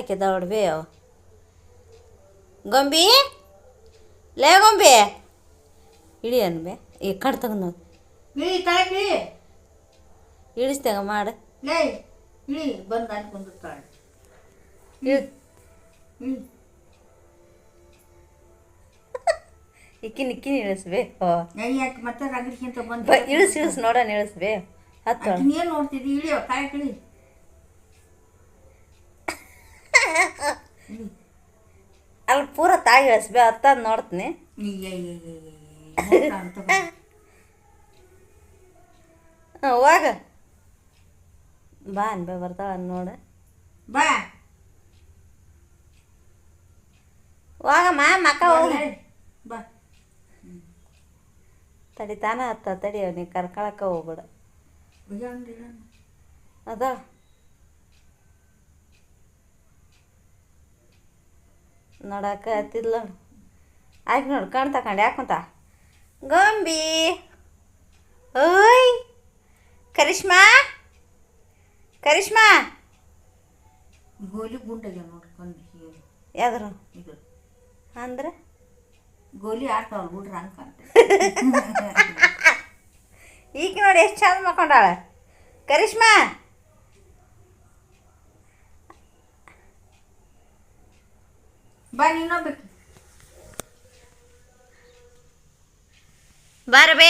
ಅಕ್ಕಿ ದೌಡ್ಬೇ ಅವ ಗೊಂಬಿ? ಲೇ ಗೊಂಬಿ. ಇಳಿ ಅನ್ಬೆ. ಈ ಕಣ್ ತಗೊಂಡು ಇಳಿಸ್ತಾಗ ಮಾಡು. ಬಂದು ಅನ್ಕೊಂಡಿರ್ತಾಳೆ ಇಕ್ಕಿನ ಇಕ್ಕಿನ ಇಳಿಸ್ಬೇ. ಓ. ಯಾಕೆ ಮತ್ತೆ ಬ ಇಳಿಸ್ ಇಳಿಸ್ ನೋಡೋಣ ಇಳಿಸ್ಬೇ. ಹತ್ತು ಏನು ನೋಡ್ತಿದ್ದಿ ಇಳಿಯೋ ತಾಯಿ ಇಳಿ ಇಳಿ ಅಲ್ಲಿ ಪೂರ ತಾಯಿ ಇಳಿಸ್ಬೇ ಅತ್ತ ನೋಡ್ತೀನಿ. ಹೋಗ. ಬಾ ಅನ್ಬೆ ಬರ್ತಾವ ನೋಡ. ಬಾ. ಹೋಗಮ್ಮ ಮಕ್ಕ ಹೋಗ. ಬಾ ತಡಿ ತಾನ ಹತ್ತ ತಡಿ ನೀ ಕರ್ಕೊಳಕ್ಕ ಹೋಗ್ಬೇಡ. ಬಿಜಾಂಡಿಲ್ಲ ಅದ? ನೋಡಕ್ಕ ಹತ್ತಿದ್ಲ ಆಯ್ತು ನೋಡು ಕಣ್ ತಕೊಂಡು ಯಾಕಂತ ಗೊಂಬಿ. ಓಯ್ ಕರಿಷ್ಮಾ ಕರಿಷ್ಮಾ. ಗೋಲಿ ಗುಂಡಗೆ ನೋಡ್ಕೊಂಡು ಯಾವ್ದ್ರ? ಇದು. ಅಂದ್ರೆ? ಗೋಲಿ ಆಡ್ತಾವಲ್ಲ ಹುಡ್ರ ಅನ್ಕಂತ ಈಗ ನೋಡಿ ಎಷ್ಟು ಚಂದ ಮಕ್ಕೊಂಡಾಳ. ಕರಿಷ್ಮಾ. ಬಾ ನೀನೊಬ್ಬಕ್ಕೆ ಬಾರ ಬೇ